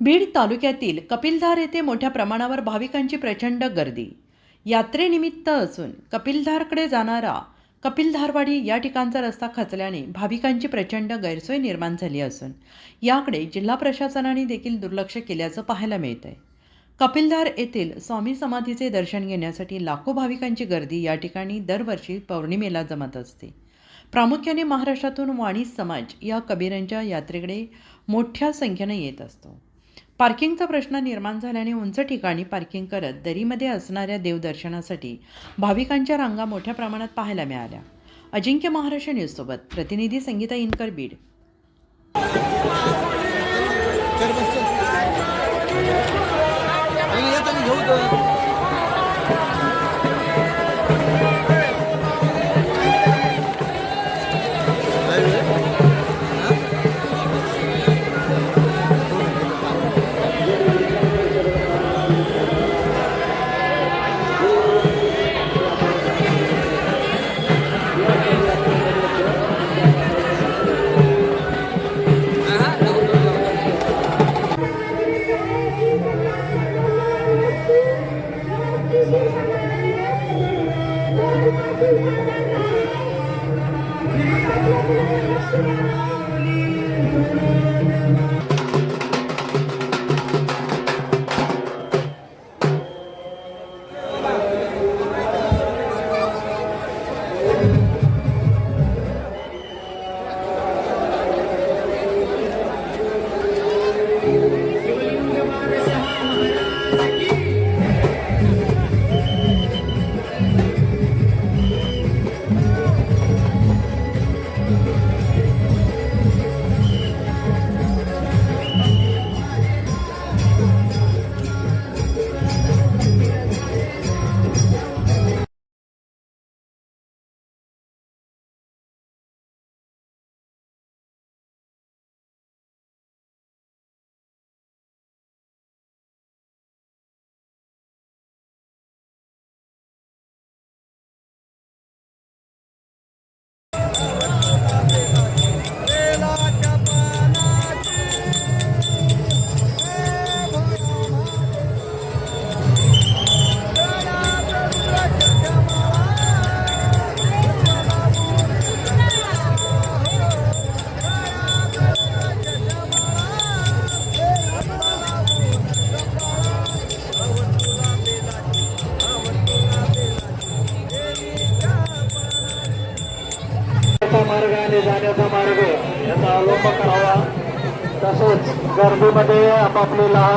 बीड तालुक्यातील कपिलधार येथे मोठ्या प्रमाणावर भाविकांची प्रचंड गर्दी. यात्रेनिमित्त असून कपिलधारकडे जाणारा कपिलधारवाडी या ठिकाणचा रस्ता खचल्याने भाविकांची प्रचंड गैरसोय निर्माण झाली असून याकडे जिल्हा प्रशासनाने देखील दुर्लक्ष केल्याचं पाहायला मिळत आहे कपिलधार येथील स्वामी समाधीचे दर्शन घेण्यासाठी लाखो भाविकांची गर्दी या ठिकाणी दरवर्षी पौर्णिमेला जमत असते. प्रामुख्याने महाराष्ट्रातून वाणी समाज या कबीरांच्या यात्रेकडे मोठ्या संख्येनं येत असतो. पार्किंगचा प्रश्न निर्माण झाल्याने उंच ठिकाणी पार्किंग करत दरीमध्ये असणाऱ्या देवदर्शनासाठी भाविकांच्या रांगा मोठ्या प्रमाणात पाहायला मिळाल्या. अजिंक्य महाराष्ट्र न्यूजसोबत प्रतिनिधी संगीता इनकर बीड घेऊ तर. जाण्याचा जाण्याचा मार्ग याचा अवलंब करावा. तसंच गर्दीमध्ये आपापली लहान